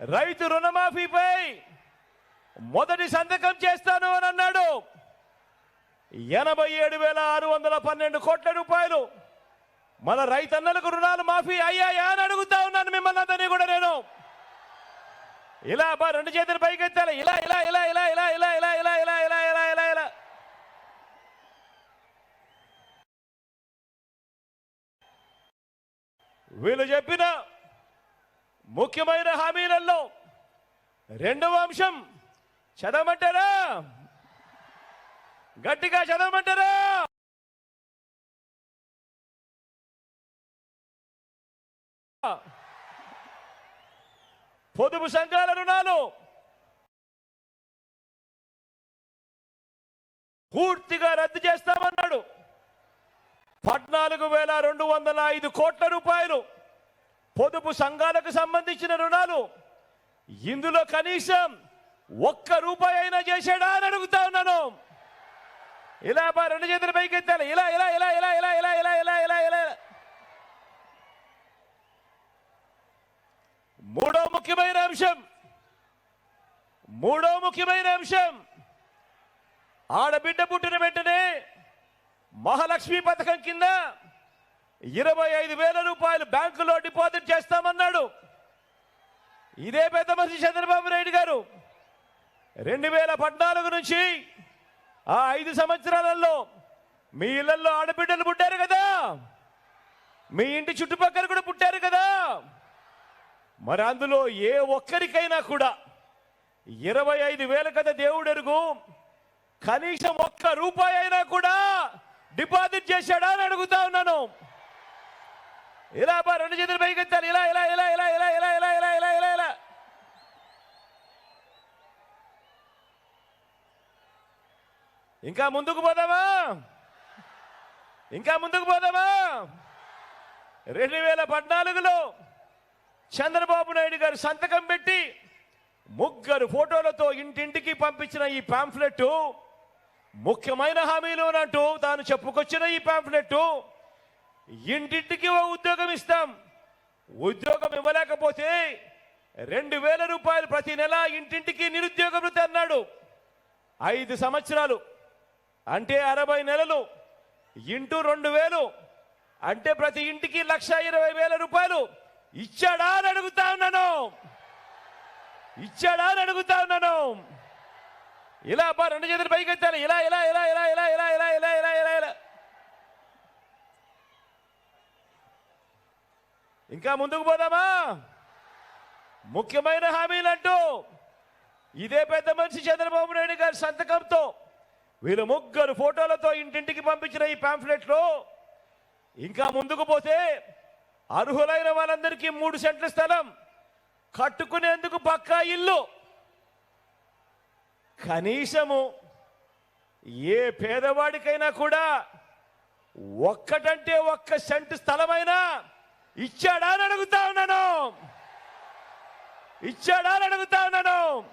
రైతు రుణమాఫీపై మొదటి సంతకం చేస్తాను అని అన్నాడు ఎనభై ఏడు వేల ఆరు వందల పన్నెండు కోట్ల రూపాయలు మన రైతన్నలకు రుణాలు మాఫీ అయ్యాయా అని అడుగుతా ఉన్నాను మిమ్మల్ని అందరినీ కూడా నేను ఇలా బా రెండు చేతులు పైకెత్తాలి ఇలా ఇలా ఇలా ఇలా ఇలా ఇలా ఇలా ఇలా ఇలా ఇలా ఇలా ఇలా ఇలా వీళ్ళు చెప్పిన ముఖ్యమైన హామీలలో రెండవ అంశం చదవమంటారా? గట్టిగా చదవమంటారా? పొదుపు సంఘాల రుణాలు పూర్తిగా రద్దు చేస్తామన్నాడు. పద్నాలుగు వేల రెండు వందల ఐదు కోట్ల రూపాయలు పొదుపు సంఘాలకు సంబంధించిన రుణాలు ఇందులో కనీసం ఒక్క రూపాయి అయినా చేశాడా అని అడుగుతా ఉన్నాను ఇలా బా రెండు చేతుల పైకి ఎత్తాలి ఇలా ఇలా ఇలా ఇలా ఇలా ఇలా ఇలా ఇలా ఇలా ఇలా మూడో ముఖ్యమైన అంశం మూడో ముఖ్యమైన అంశం ఆడబిడ్డ పుట్టిన వెంటనే మహాలక్ష్మి పథకం కింద ఇరవై ఐదు వేల రూపాయలు బ్యాంకులో డిపాజిట్ చేస్తామన్నాడు. ఇదే పెద్ద మనిషి చంద్రబాబు నాయుడు గారు. రెండు వేల పద్నాలుగు నుంచి ఆ ఐదు సంవత్సరాలలో మీ ఇళ్ళలో ఆడబిడ్డలు పుట్టారు కదా. మీ ఇంటి చుట్టుపక్కల కూడా పుట్టారు కదా. మరి అందులో ఏ ఒక్కరికైనా కూడా ఇరవై ఐదు వేల కదా దేవుడెరుగు కనీసం ఒక్క రూపాయి అయినా కూడా డిపాజిట్ చేశాడా అని అడుగుతా ఉన్నాను. ఇలా బా రెండు చేతులు పైకెత్తాలి ఇలా ఇలా ఇలా ఇలా ఇలా ఇలా ఇలా ఇలా ఇలా ఇలా ఇలా ఇంకా ముందుకు పోదామా ఇంకా ముందుకు పోదామా రెండు వేల పద్నాలుగులో చంద్రబాబు నాయుడు గారు సంతకం పెట్టి ముగ్గురు ఫోటోలతో ఇంటింటికి పంపించిన ఈ పాంఫ్లెట్ ముఖ్యమైన హామీలు అంటూ తాను చెప్పుకొచ్చిన ఈ పాంఫ్లెట్ ఇంటింటికి ఓ ఉద్యోగం ఇస్తాం ఉద్యోగం ఇవ్వలేకపోతే రెండు వేల రూపాయలు ప్రతి నెల ఇంటింటికి నిరుద్యోగ వృత్తి అన్నాడు ఐదు సంవత్సరాలు అంటే అరవై నెలలు ఇంటూ రెండు వేలు అంటే ప్రతి ఇంటికి లక్ష ఇరవై వేల రూపాయలు ఇచ్చాడా అని అడుగుతా ఉన్నాను ఇచ్చాడా అని అడుగుతా ఉన్నాను ఇలా అబ్బా రెండు చేతులు పైకి ఎత్తాలి ఇలా ఇలా ఇలా ఇలా ఇలా ఇలా ఇలా ఇలా ఇలా ఇలా ఇలా ఇంకా ముందుకు పోదామా? ముఖ్యమైన హామీలు అంటూ ఇదే పెద్ద మనిషి చంద్రబాబు నాయుడు గారి సంతకంతో వీళ్ళు ముగ్గురు ఫోటోలతో ఇంటింటికి పంపించిన ఈ పాంఫ్లెట్లో ఇంకా ముందుకు పోతే అర్హులైన వాళ్ళందరికీ మూడు సెంట్ల స్థలం కట్టుకునేందుకు పక్కా ఇల్లు. కనీసము ఏ పేదవాడికైనా కూడా ఒక్కటంటే ఒక్క సెంటు స్థలమైనా ఇచ్చాడా అని అడుగుతా ఉన్నాను. ఇచ్చాడా అని అడుగుతా ఉన్నాను.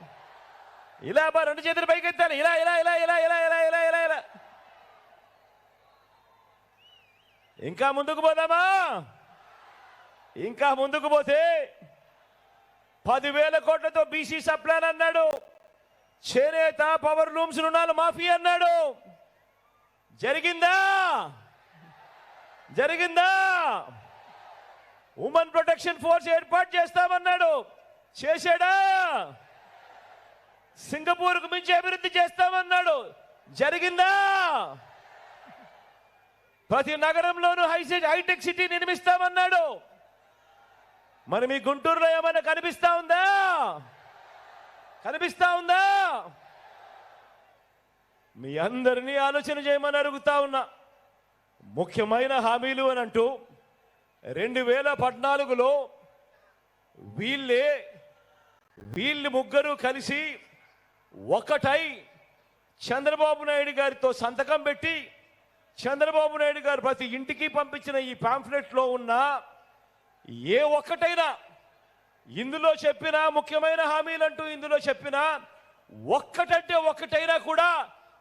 ఇలా బా రెండు చేతులు పైకి ఇలా ఇలా ఇలా ఇలా ఇలా ఇలా ఇలా ఇలా ఇలా. ఇంకా ముందుకు పోదామా? ఇంకా ముందుకు పోతే పదివేల కోట్లతో బీసీ సప్లాన్ అన్నాడు. చేనేత పవర్ లూమ్స్ రుణాలు మాఫీ అన్నాడు. జరిగిందా? జరిగిందా? ఉమెన్ ప్రొటెక్షన్ ఫోర్స్ ఏర్పాటు చేస్తామన్నాడు. చేశాడా? సింగపూర్కు మించి అభివృద్ధి చేస్తామన్నాడు. జరిగిందా? ప్రతి నగరంలోనూ హైసి హైటెక్ సిటీ నిర్మిస్తామన్నాడు. మరి మీ గుంటూరులో ఏమైనా కనిపిస్తా ఉందా? కనిపిస్తా ఉందా? మీ అందరినీ ఆలోచన చేయమని అడుగుతా ఉన్నా. ముఖ్యమైన హామీలు అని అంటూ రెండు వేల పద్నాలుగులో వీళ్ళే వీళ్ళు ముగ్గురు కలిసి ఒకటై చంద్రబాబు నాయుడు గారితో సంతకం పెట్టి చంద్రబాబు నాయుడు గారు ప్రతి ఇంటికి పంపించిన ఈ పాంఫ్లెట్లో ఉన్న ఏ ఒక్కటైనా ఇందులో చెప్పిన ముఖ్యమైన హామీలంటూ ఇందులో చెప్పిన ఒక్కటంటే ఒక్కటైనా కూడా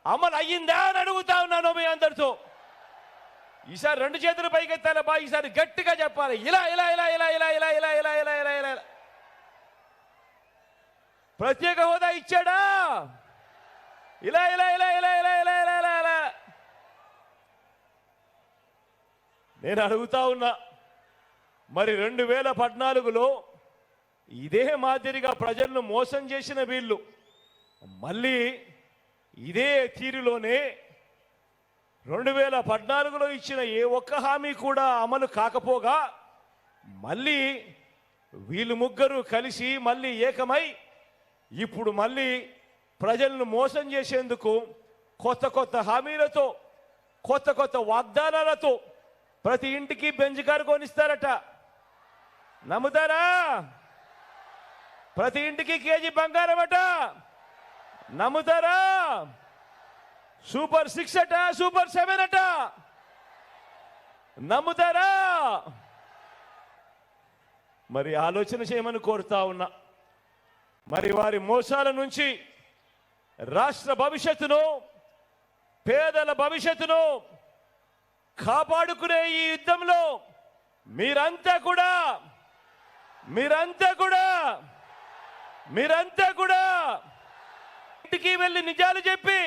అమలు అయ్యిందా అని అడుగుతా ఉన్నాను మీ అందరితో. ఈసారి రెండు చేతులు పైకెత్తాలి బా ఈసారి గట్టిగా చెప్పాలి ఇలా ఇలా ఇలా ఇలా ఇలా ఇలా ఇలా ఇలా ఇలా ఇలా ఇలా ఇలా ప్రత్యేక హోదా ఇచ్చాడా ఇలా ఇలా ఇలా ఇలా ఇలా ఇలా ఇలా ఇలా ఇలా నేను అడుగుతా ఉన్నా మరి రెండు వేల పద్నాలుగులో ఇదే మాదిరిగా ప్రజలను మోసం చేసిన వీళ్ళు మళ్ళీ ఇదే తీరులోనే రెండు వేల పద్నాలుగులో ఇచ్చిన ఏ ఒక్క హామీ కూడా అమలు కాకపోగా మళ్ళీ వీళ్ళు ముగ్గురు కలిసి మళ్ళీ ఏకమై ఇప్పుడు మళ్ళీ ప్రజలను మోసం చేసేందుకు కొత్త కొత్త హామీలతో కొత్త కొత్త వాగ్దానాలతో ప్రతి ఇంటికి బెంచ్ కారు కొనిస్తారట. నమ్ముతారా? ప్రతి ఇంటికి కేజీ బంగారం అట. నమ్ముతారా? సూపర్ సిక్స్ అట సూపర్ సెవెన్ అట. నమ్ముతారా? మరి ఆలోచన చేయమని కోరుతా ఉన్నా. మరి వారి మోసాల నుంచి రాష్ట్ర భవిష్యత్తును పేదల భవిష్యత్తును కాపాడుకునే ఈ యుద్ధంలో మీరంతా కూడా మీరంతా కూడా మీరంతా కూడా ఇంటికి వెళ్ళి నిజాలు చెప్పి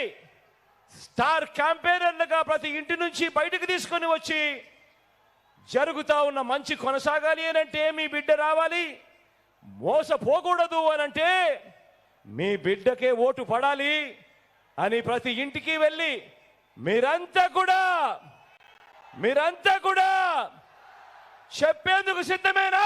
స్టార్ క్యాంపెయినర్లుగా ప్రతి ఇంటి నుంచి బయటకు తీసుకొని వచ్చి జరుగుతూ ఉన్న మంచి కొనసాగాలి అనంటే మీ బిడ్డ రావాలి మోసపోకూడదు అనంటే మీ బిడ్డకే ఓటు పడాలి అని ప్రతి ఇంటికి వెళ్ళి మీరంతా కూడా మీరంతా కూడా చెప్పేందుకు సిద్ధమేనా?